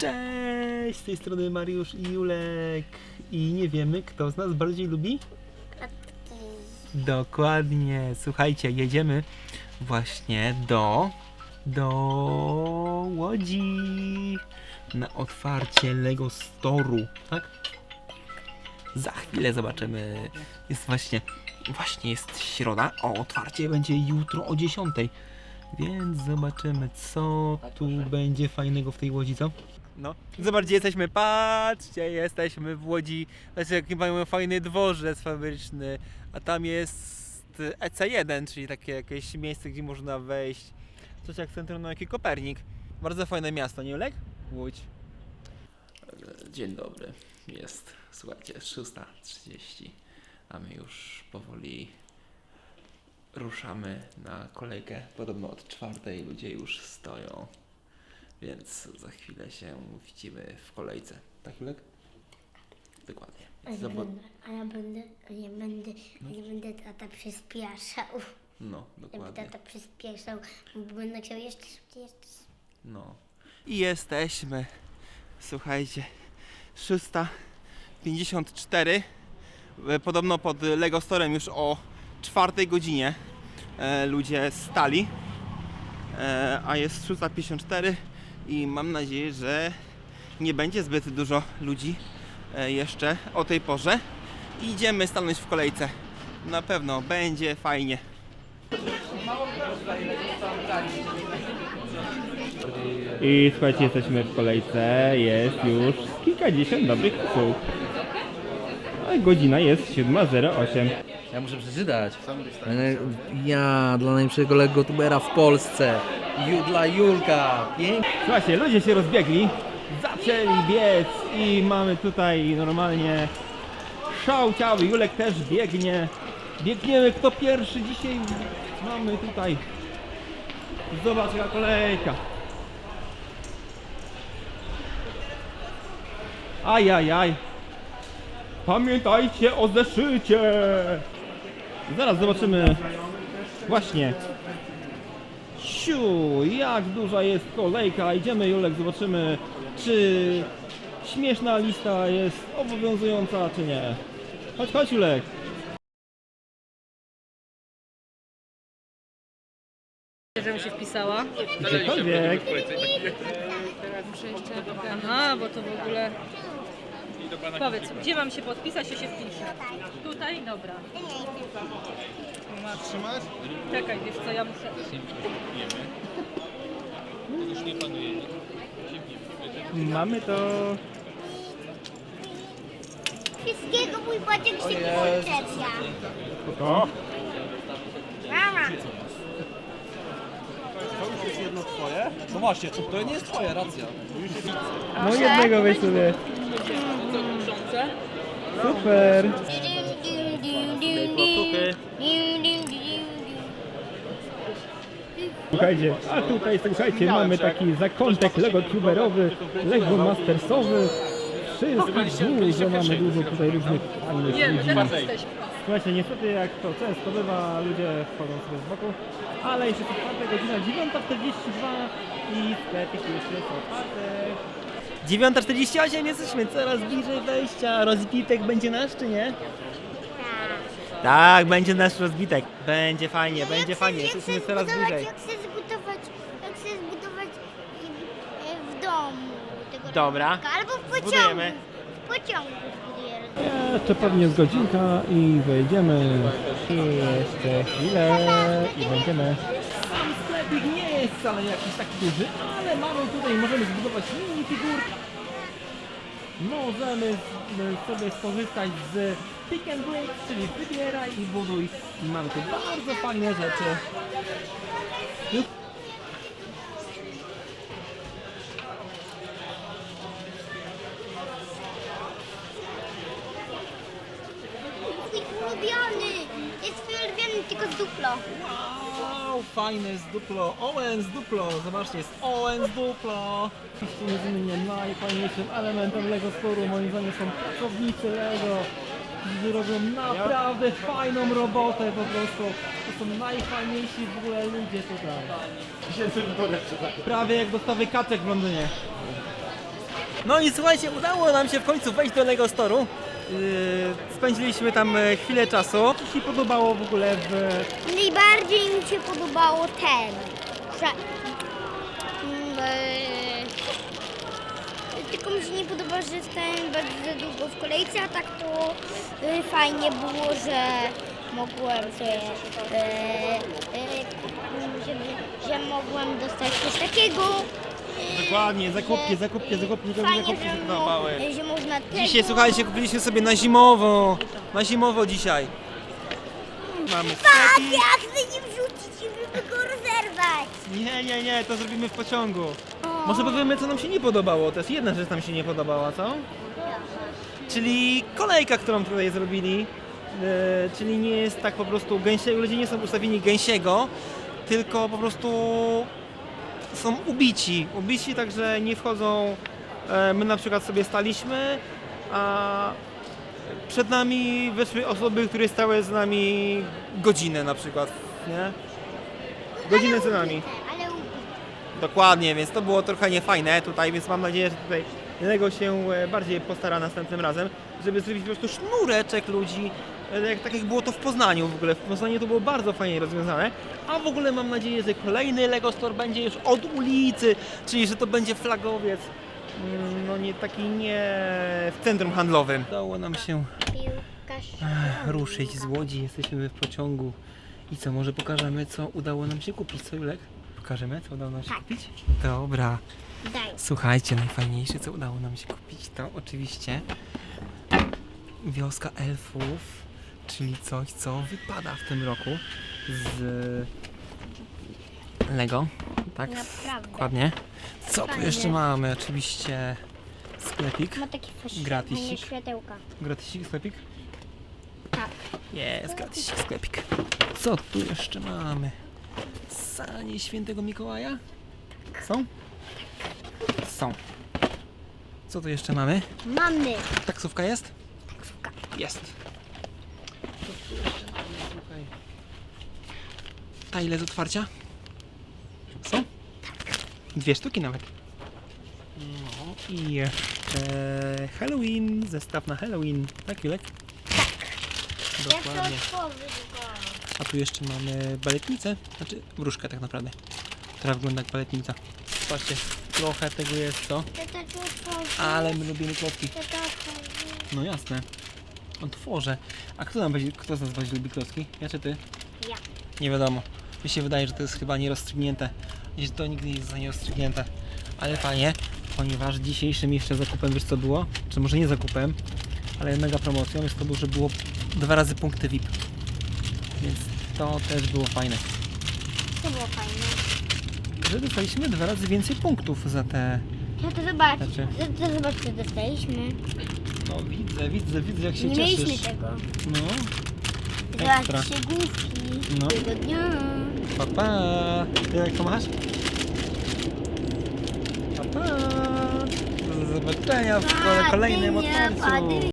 Cześć! Z tej strony Mariusz i Julek. I nie wiemy, kto z nas bardziej lubi? Dokładnie. Słuchajcie, jedziemy właśnie do. do Łodzi. Na otwarcie Lego Store'u, tak? Za chwilę zobaczymy. Jest właśnie. Właśnie jest środa. O, otwarcie będzie jutro o 10. Więc zobaczymy, co tu będzie fajnego w tej łodzi, co? No, zobaczcie, jesteśmy, patrzcie, jesteśmy w Łodzi. Znaczy, jaki mają fajny dworzec fabryczny, a tam jest EC1, czyli takie jakieś miejsce, gdzie można wejść. Coś jak Centrum Nauki Kopernik. Bardzo fajne miasto, nie Olek? Łódź. Dzień dobry. Jest, słuchajcie, 6.30, a my już powoli ruszamy na kolejkę. Podobno od czwartej ludzie już stoją, więc za chwilę się widzimy w kolejce. Tak, Julek? Dokładnie. A ja będę, a ja będę, a ja będę, a ja będę tata przyspieszał. no, Ja będę dokładnie. tata przyspieszał, bo będę chciał jeszcze szybciej, jeszcze szybciej. No. I jesteśmy. Słuchajcie. 654. E, Podobno pod Lego Storem już o czwartej godzinie e, ludzie stali. E, a jest 654 i mam nadzieję, że nie będzie zbyt dużo ludzi e, jeszcze o tej porze. Idziemy stanąć w kolejce. Na pewno będzie fajnie. I słuchajcie, jesteśmy w kolejce, jest już kilkadziesiąt dobrych osób. A godzina jest 7.08. Ja muszę przeczytać. Ja dla najlepszego Lego tubera w Polsce. Ju, dla Julka. Pięknie. Słuchajcie, ludzie się rozbiegli, zaczęli biec i mamy tutaj normalnie szał ciały. Julek też biegnie. Biegniemy kto pierwszy dzisiaj. Mamy tutaj. Zobacz jaka kolejka. Ajajaj. Pamiętajcie o zeszycie. Zaraz zobaczymy. Właśnie. Siu, jak duża jest kolejka. Idziemy Julek, zobaczymy czy śmieszna lista jest obowiązująca czy nie. Chodź, chodź Julek. żebym się wpisała. Gdziekolwiek. Muszę jeszcze... Aha, bo to w ogóle... Powiedz, gdzie mam się podpisać, to się wpiszę. Tutaj? Dobra. Trzymasz? Czekaj, wiesz co, ja muszę... Mamy to. Wszystkiego mój baciek się podczepia. O, Mama. No właśnie, to nie jest twoja racja. no jednego weź sobie. Co, kuszące? Super. Słuchajcie, a tutaj słuchajcie, mamy taki zakątek Lego tuberowy, Lego mastersowy. Wszystkich dużo, mamy dużo tutaj różnych fajnych ludzi. Słuchajcie, niestety jak to często bywa, ludzie wchodzą sobie z boku, ale jeszcze to czwarta godzina, 9.42 i sklepik już jest otwarty. 9.48 jesteśmy coraz bliżej wejścia. Rozbitek będzie nasz, czy nie? Tak, będzie nasz rozbitek. Będzie fajnie, będzie fajnie. Jesteśmy coraz bliżej. Jak chcę zbudować, jak chcę zbudować e, w domu tego Dobra. Albo w pociągu. Zbudujemy. W pociągu zbuduję. Jeszcze pewnie z godzinka i wejdziemy. I jeszcze chwilę i będziemy. Sam sklepik nie jest wcale jakiś taki duży, ale mamy tutaj, możemy zbudować mini figurki. Możemy sobie skorzystać z pick and break, czyli wybieraj i buduj. I mamy tu bardzo fajne rzeczy. Twój ulubiony. Jest twój ulubiony, tylko z duplo. Wow, fajne z duplo, Owen z duplo, zobaczcie, jest Owen z duplo. Oczywiście niezmiennie najfajniejszym elementem Lego Store'u moim zdaniem są pracownicy Lego, którzy robią naprawdę fajną robotę po prostu. To są najfajniejsi w ogóle ludzie tutaj. Prawie jak dostawy kaczek w Londynie. No i słuchajcie, udało nam się w końcu wejść do Lego Store'u. Yy, spędziliśmy tam e, chwilę czasu. Co się podobało w ogóle w... Najbardziej mi się podobało ten, że... Mm, e, Tylko mi się nie podoba, że stałem bardzo długo w kolejce, a tak to e, fajnie było, że mogłem sobie, że, że mogłem dostać coś takiego. Dokładnie, zakupki, zakupki, zakupki, zakupki, Fajnie, zakupki że, się mo- podobały. że można tego... Dzisiaj, słuchajcie, kupiliśmy sobie na zimowo. Na zimowo dzisiaj. Mamy Tak, sklepik. ja chcę nie wrzucić, żeby go rozerwać. Nie, nie, nie, to zrobimy w pociągu. O. Może powiemy, co nam się nie podobało. To jest jedna rzecz, nam się nie podobała, co? Czyli kolejka, którą tutaj zrobili. e, czyli nie jest tak po prostu gęsiego, ludzie nie są ustawieni gęsiego, tylko po prostu są ubici. Ubici, także nie wchodzą. e, My na przykład sobie staliśmy, a przed nami wyszły osoby, które stały z nami godzinę na przykład, nie? Godzinę z nami. Dokładnie, więc to było trochę niefajne tutaj, więc mam nadzieję, że tutaj Lego się e, bardziej postara następnym razem, żeby zrobić po prostu sznureczek ludzi, jak, tak jak było to w Poznaniu w ogóle. W Poznaniu to było bardzo fajnie rozwiązane, a w ogóle mam nadzieję, że kolejny Lego Store będzie już od ulicy, czyli że to będzie flagowiec, mm, no nie taki nie w centrum handlowym. Udało nam się ruszyć z Łodzi, jesteśmy w pociągu. I co, może pokażemy, co udało nam się kupić, co Julek? Pokażemy, co udało nam się Tak. kupić? Dobra. Daj. Słuchajcie, najfajniejsze, co udało nam się kupić, to oczywiście wioska elfów, czyli coś, co wypada w tym roku z Lego. Tak? Naprawdę. Dokładnie. Co tu Fajnie. jeszcze mamy? Oczywiście sklepik. Ma takie fajne Gratisik. światełka. Gratisik sklepik? Tak. Jest, gratisik sklepik. Co tu jeszcze mamy? Sanie świętego Mikołaja? Są? Są. Co tu jeszcze mamy? Mamy. Taksówka jest? Taksówka. Jest. Co tu jeszcze mamy? Słuchaj. A ile z otwarcia? Są? Dwie sztuki nawet. No i jeszcze Halloween, zestaw na Halloween. Tak, Julek? Ja chcę Dokładnie. otworzyć go. A tu jeszcze mamy baletnicę, znaczy wróżkę tak naprawdę, która wygląda jak baletnica. Patrzcie, trochę tego jest, co? Otworzyć. Ale my lubimy klocki. Otworzyć. No jasne. Otworzę. A kto nam będzie, kto z nas bardziej lubi klocki? Ja czy ty? Ja. Nie wiadomo. Mi się wydaje, że to jest chyba nierozstrzygnięte. Że to nigdy nie zostanie rozstrzygnięte. Ale fajnie, ponieważ dzisiejszym jeszcze zakupem, wiesz co było? Czy może nie zakupem, ale mega promocją jest to, było, że było dwa razy punkty VIP. Więc to też było fajne. To było fajne. że dostaliśmy dwa razy więcej punktów za te. No to zobacz. Znaczy? To, to zobacz, co dostaliśmy. No widzę, widzę, widzę jak się Nie cieszysz. mieliśmy tego. No, Ekstra. Zobacz, szczegółki. No. Tego dnia. pa pa. Ty jak to masz? Pa pa. Do zobaczenia w kolejnym odcinku.